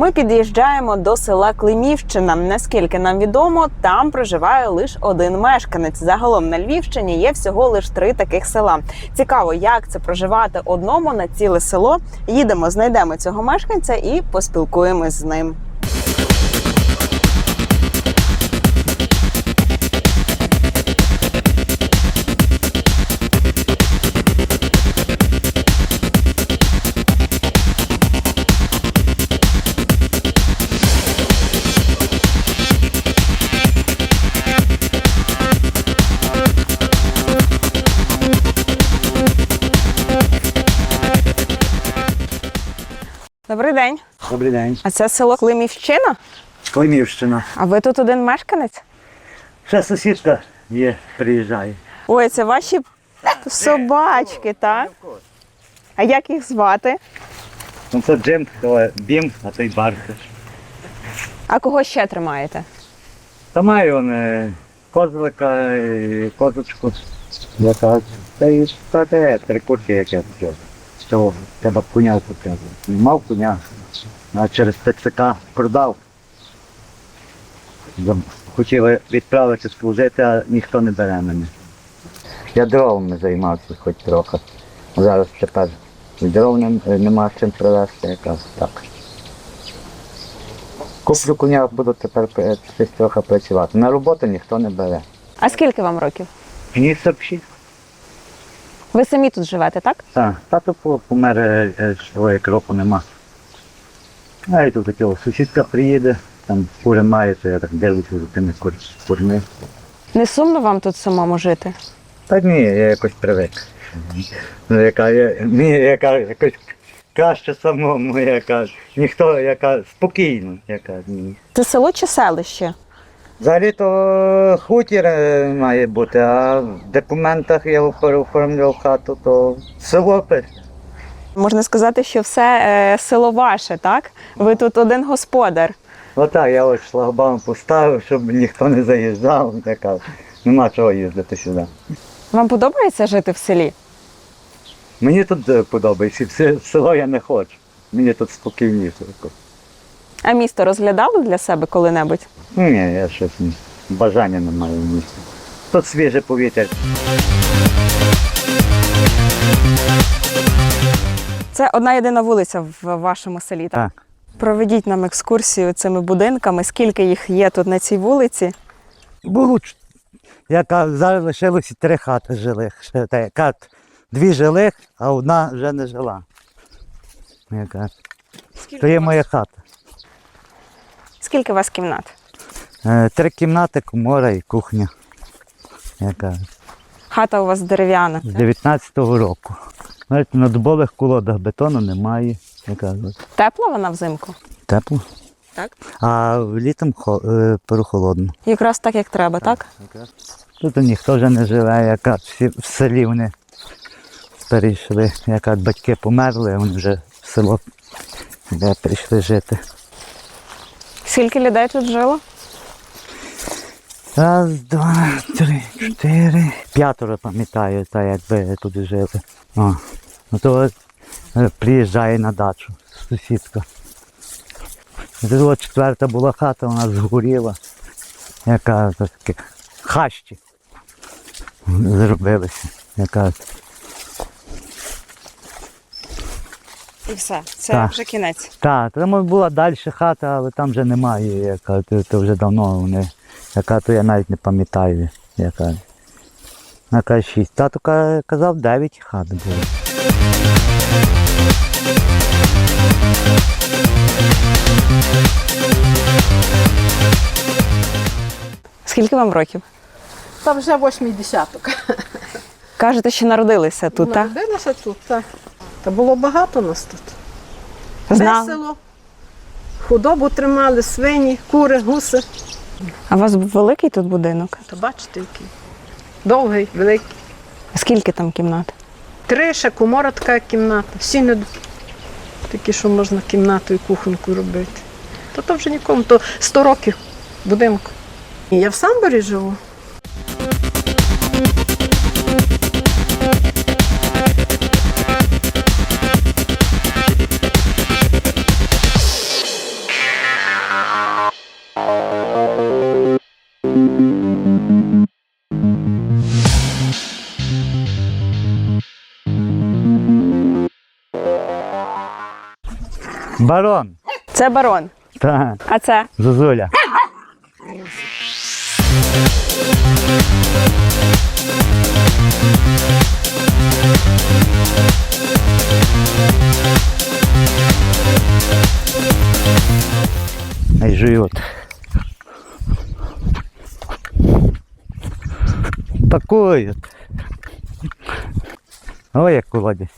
Ми під'їжджаємо до села Климівщина. Наскільки нам відомо, там проживає лише один мешканець. Загалом на Львівщині є всього лише три таких села. Цікаво, як це проживати одному на ціле село. Їдемо, знайдемо цього мешканця і поспілкуємось з ним. Добрий день. Добрий день. А це село Климівщина? Климівщина. А ви тут один мешканець? Ще сусідка є, приїжджає. Ой, це ваші собачки, так? А як їх звати? Ну це Джим, то Бім, а той Бархаш. А кого ще тримаєте? Та маю он е, козлика, і козочку, яка та й та те, три курки, як я хотів. З цього треба коня купити. Мав коня, а через ТЦК продав. Хотіли відправити служити, а ніхто не бере мене. Я дровами займався хоч трохи. Зараз тепер дров нем- нема чим привезти, якраз так. Куплю коня, буду тепер е, щось трохи працювати. На роботу ніхто не бере. А скільки вам років? Мені 46. Ви самі тут живете, так? Так, тато помер е, е, чоловік року нема. А я тут хотів, сусідка приїде, там кури має, то я так дивлюся за тими кур, курми. Не сумно вам тут самому жити? Та ні, я якось привик. Ну, яка, я, мені яка якось краще самому, яка ніхто, яка спокійно, яка ні. Це село чи селище? Взагалі то хутір е, має бути, а в документах я оформлював хату, то село пише. Можна сказати, що все е, село ваше, так? Ви тут один господар. Отак, я ось шлагбаум поставив, щоб ніхто не заїжджав, така. Нема чого їздити сюди. Вам подобається жити в селі? Мені тут е, подобається, все село я не хочу. Мені тут спокійніше. А місто розглядали для себе коли-небудь? Ні, я щось не, бажання не маю в місті. Тут свіже повітря. Це одна єдина вулиця в вашому селі, так? Так. Проведіть нам екскурсію цими будинками. Скільки їх є тут на цій вулиці? Було ч- яка зараз лишилося три хати жилих. Ще та яка дві жилих, а одна вже не жила. Яка. То є моя хата. Скільки у вас кімнат? Е, Три кімнати, комора і кухня. Яка Хата у вас дерев'яна. з 19-го року. Знаєте, на дубових колодах бетону немає. Яка Тепла вона взимку? тепло. Так. А літом е, перехолодно. Якраз так, як треба, так? Тут ніхто вже не живе, яка всі в селі вони перейшли. Яка батьки померли, вони вже в село де прийшли жити. Скільки людей тут жило? Раз, два, три, чотири. П'ятеро пам'ятаю, та якби тут жили. О, ну то е, приїжджає на дачу сусідка. Це четверта була хата, вона згоріла. Яка таке хащі зробилися. Яка І все. Це Так. вже кінець. Так, там була далі хата, але там вже немає, яка то, то вже давно вони. Яка то я навіть не пам'ятаю. Яка. Яка шість. Тато казав, дев'ять хат було. Скільки вам років? Та вже восьмий десяток. Кажете, що народилися тут, так? Народилася тут, так. Та було багато нас тут. Знали. Весело. Худобу тримали, свині, кури, гуси. А у вас великий тут будинок? Та бачите, який. Довгий, великий. Скільки там кімнат? Три, ще комора така кімната. Всі не такі, що можна кімнату і кухоньку робити. Та то вже нікому, то 100 років будинку. І я в Самборі живу. Барон. Це барон. Так, А це? Зозуля. Ай, живот. Такой от. Ой, як колодязь.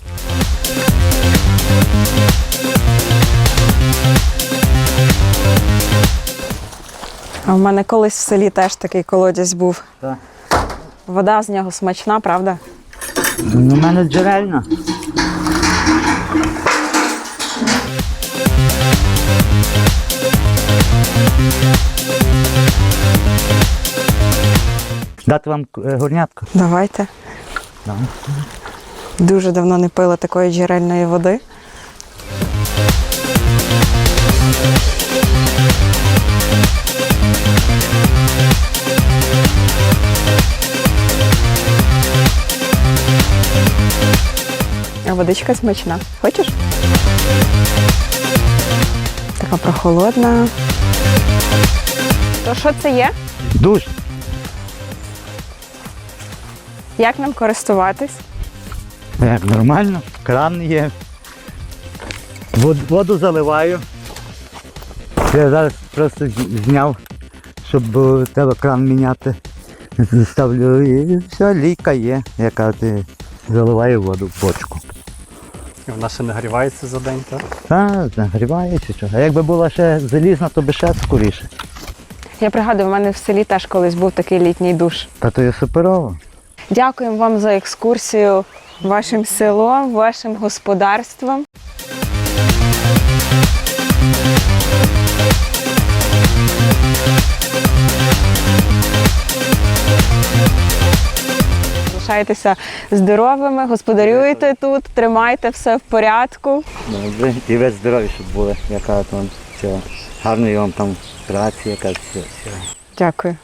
А в мене колись в селі теж такий колодязь був. Так. Вода з нього смачна, правда? Ну, у мене джерельна. Дати вам е, горнятку? Давайте. Давай. Дуже давно не пила такої джерельної води. Водичка смачна. Хочеш? Така прохолодна. То що це є? Душ. Як нам користуватись? Як нормально, кран є. Воду заливаю. Я зараз просто зняв, щоб треба кран міняти. Ставлю і все, лійка є, яка ти заливаю воду в бочку. І вона ще нагрівається за день, так? Та, нагріває чи що. А якби була ще залізна, то би ще скоріше. Я пригадую, в мене в селі теж колись був такий літній душ. Та то є суперово. Дякуємо вам за екскурсію вашим селом, вашим господарством. Залишайтеся здоровими, господарюйте тут, тримайте все в порядку. Добре. І ви здорові, щоб були, яка там все. Гарної вам там праці, яка все. все. Дякую.